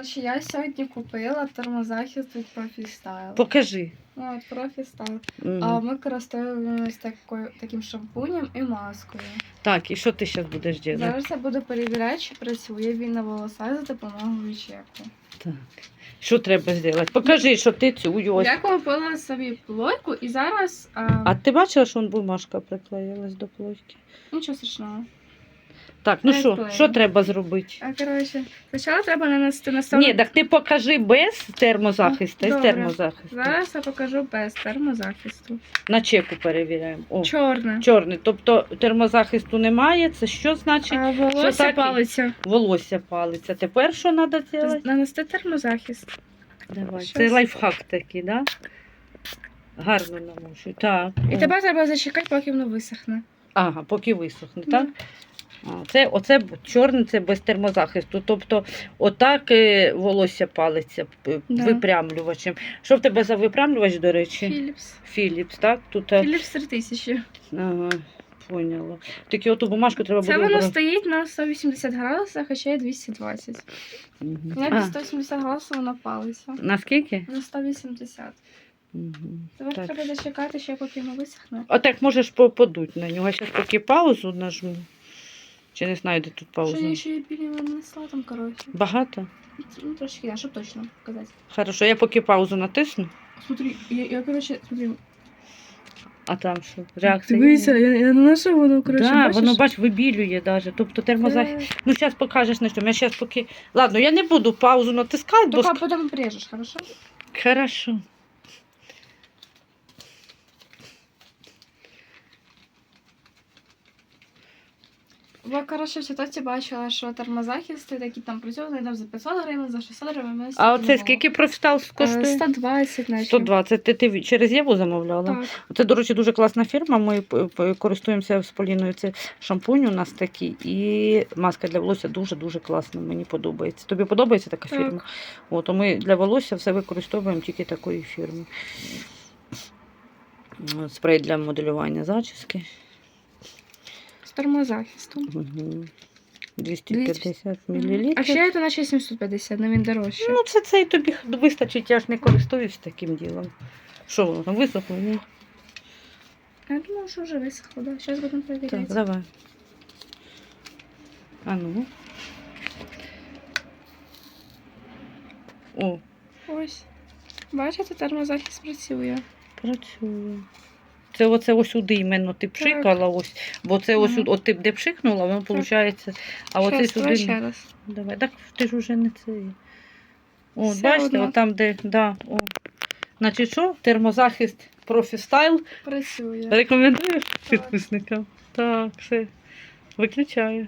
Коротше, я сьогодні купила термозахист від Profistyle. Покажи. От, Profistyle. Мгм. А ми користуємося такою, таким шампунем і маскою. Так, і що ти зараз будеш робити? Зараз я буду перевіряти, чи працює він на волосах за допомогою чеку. Так. Що треба зробити? Покажи, що ти цю ось. Я купила собі плойку і зараз а, А ти бачила, що он бумажка приклеїлась до плойки? нічого страшного. Так, ну що, що треба зробити? А коротше, спочатку треба нанести на сторону. Ні, так ти покажи без термозахисту, з Добре. термозахисту. Зараз я покажу без термозахисту. На чеку перевіряємо. О, Чорне. чорний. Тобто термозахисту немає. Це що значить? А волосся так і- палиться. Волосся палиться. Тепер що треба зробити? Нанести термозахист. Давай. Щас. Це лайфхак такий, да? Гарно намушуй. Так. І О. тебе треба зачекати, поки воно висохне. Ага, поки висохне, так? Це, оце чорний це без термозахисту. Тобто, отак е, волосся палиться Да. випрямлювачем. Що в тебе за випрямлювач, до речі? Філіпс. Філіпс, так? Тут, е, Філіпс 3000. ага, поняла. Тільки оту бумажку треба Це воно стоїть на 180 градусах, а ще є 220. Мгм. Як А, 180 градусів воно палиться. наскільки? На 180. Угу. Тепер Так. треба зачекати, ще поки воно висохне. А так можеш по- подуть на нього. Зараз поки паузу нажму. Чи не знаю, де тут Що я ще і нанесла там, коротше. Багато? Ну, трошки, да, щоб точно показати. Хорошо, я поки паузу натисну, Смотри, я, я коротше, смотри. а там що? Реакція. Дивися, є? я, я наношу воно, коротше, да, бачиш? воно бач, вибілює даже. Тобто термозахист. Е, Ну, зараз покажеш на чому. Я зараз поки. Ладно, я не буду паузу натискати, бо. Только ск- потом обрежешь, хорошо? Хорошо. Я, коротше, в ситуації бачила, що термозахисти такі там працювали там за 500 гривень, за 600 гривень. А оце скільки профстал Е, коштує? 120, наче. 120. Ти, ти через Єву замовляла? Так. Це, до речі, дуже класна фірма. Ми користуємося з Поліною. Це шампунь у нас такий. І маска для волосся дуже-дуже класна. Мені подобається. Тобі подобається така Так. фірма? От, а ми для волосся все використовуємо тільки такої фірми. Спрей для моделювання зачіски. З термозахистом. Угу. 250 мл. А ще це наче 750, але він дорожче. Ну, це, це і тобі вистачить, я ж не користуюсь таким ділом. Що воно там висохло? Ні? Я думаю, що вже висохло, да. Зараз будемо Так, перевіряти. давай. А ну. О, Ось. Бачите, термозахист працює. працює. Це оце ось сюди іменно ти пшикала ось, бо це ось угу. от ти де пшикнула, воно виходить, а оце сюди. ще раз. Давай, так ти ж уже не це. О, Все бачите, одно. от там, де, да, о. Значить, що? Термозахист профістайл. Працює. Рекомендуєш підписникам. Так, все. Виключаю.